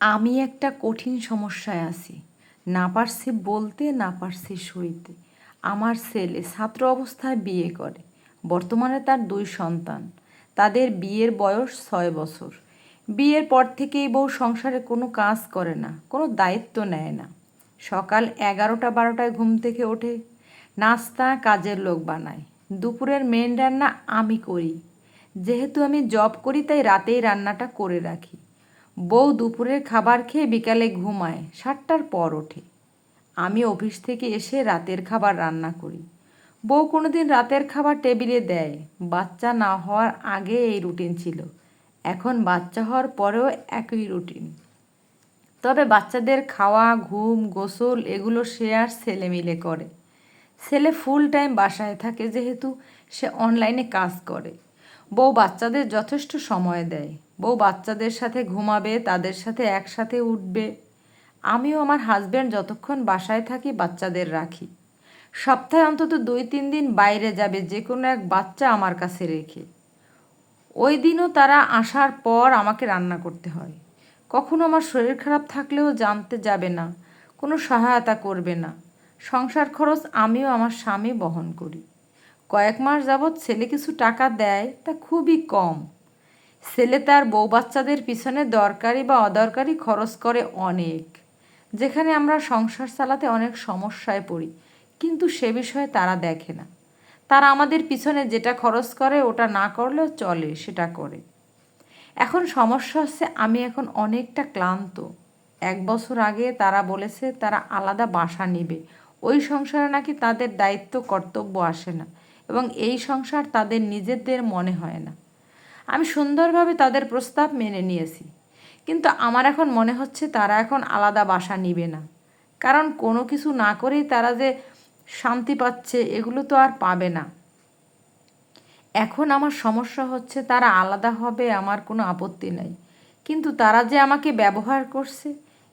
আমি একটা কঠিন সমস্যায় আছি। না পারছি বলতে, না পারছি সইতে। আমার ছেলে ছাত্র অবস্থায় বিয়ে করে। বর্তমানে তার দুই সন্তান। তাদের বিয়ের বয়স ছয় বছর। বিয়ের পর থেকেই বউ সংসারে কোনো কাজ করে না, কোনো দায়িত্ব নেয় না। সকাল এগারোটা বারোটায় ঘুম থেকে ওঠে। নাস্তা কাজের লোক বানায়। দুপুরের মেন রান্না আমি করি। যেহেতু আমি জব করি, তাই রাতেই রান্নাটা করে রাখি। বউ দুপুরের খাবার খেয়ে বিকালে ঘুমায়, সাতটার পর ওঠে। আমি অফিস থেকে এসে রাতের খাবার রান্না করি। বউ কোনোদিন রাতের খাবার টেবিলে দেয়। বাচ্চা না হওয়ার আগে এই রুটিন ছিল। এখন বাচ্চা হওয়ার পরেও একই রুটিন। তবে বাচ্চাদের খাওয়া, ঘুম, গোসল এগুলো সে আর ছেলে মিলে করে। ছেলে ফুল টাইম বাসায় থাকে যেহেতু সে অনলাইনে কাজ করে। বউ বাচ্চাদের যথেষ্ট সময় দেয়। বউ বাচ্চাদের সাথে ঘুমাবে, তাদের সাথে একসাথে উঠবে। আমিও আমার হাজব্যান্ড যতক্ষণ বাসায় থাকি বাচ্চাদের রাখি। সপ্তাহে অন্তত দুই, তিন দিন বাইরে যাবে যে কোনো এক বাচ্চা আমার কাছে রেখে। ওই দিনও তারা আসার পর আমাকে রান্না করতে হয়। কখনো আমার শরীর খারাপ থাকলেও জানতে যাবে না, কোনো সহায়তা করবে না। সংসার খরচ আমিও আমার স্বামী বহন করি। কয়েক মাস যাবৎ ছেলে কিছু টাকা দেয়, তা খুবই কম। ছেলে তার বউ বাচ্চাদের পিছনে দরকারি বা অদরকারি খরচ করে অনেক, যেখানে আমরা সংসার চালাতে অনেক সমস্যায় পড়ি। কিন্তু সে বিষয়ে তারা দেখে না। তারা আমাদের পিছনে যেটা খরচ করে ওটা না করলেও চলে সেটা করে। এখন সমস্যা হচ্ছে আমি এখন অনেকটা ক্লান্ত। এক বছর আগে তারা বলেছে তারা আলাদা বাসা নিবে। ওই সংসারে নাকি তাদের দায়িত্ব, কর্তব্য আসে না এবং এই সংসার তাদের নিজেদের মনে হয় না। আমি সুন্দরভাবে তাদের প্রস্তাব মেনে নিয়েছি। কিন্তু আমার এখন মনে হচ্ছে তারা এখন আলাদা বাসা নিবে না। কারণ কোনো কিছু না করেই তারা যে শান্তি পাচ্ছে, এগুলো তো আর পাবে না। এখন আমার সমস্যা হচ্ছে তারা আলাদা হবে আমার কোনো আপত্তি নাই। কিন্তু তারা যে আমাকে ব্যবহার করছে,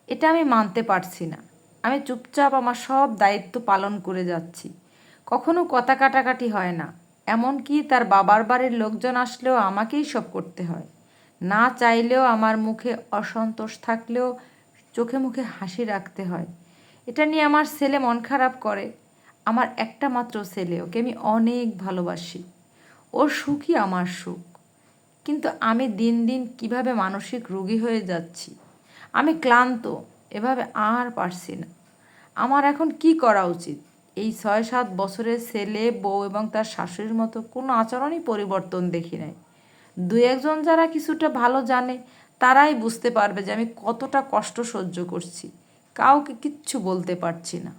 এটা আমি মানতে পারছি না। আমি চুপচাপ আমার সব দায়িত্ব পালন করে যাচ্ছি। কখনো কথা কাটাকাটি হয় না। এমনকি তার বাবার বাড়ির লোকজন আসলেও আমাকেই সব করতে হয়। না চাইলেও আমার মুখে অসন্তোষ থাকলেও চোখে মুখে হাসি রাখতে হয়। এটা নিয়ে আমার ছেলে মন খারাপ করে। আমার একটা মাত্র ছেলে, ওকে আমি অনেক ভালোবাসি। ও সুখই আমার সুখ। কিন্তু আমি দিন দিন কীভাবে মানসিক রোগী হয়ে যাচ্ছি? আমি ক্লান্ত, এভাবে আর পারছি না। আমার এখন কি করা উচিত? এই ছয় সাত বছরের ছেলে, বউ এবং তার শাশুড়ির মতো কোনো আচরণই পরিবর্তন দেখি নাই। দু একজন যারা কিছুটা ভালো জানে, তারাই বুঝতে পারবে যে আমি কতটা কষ্ট সহ্য করছি। কাউকে কিচ্ছু বলতে পারছি না।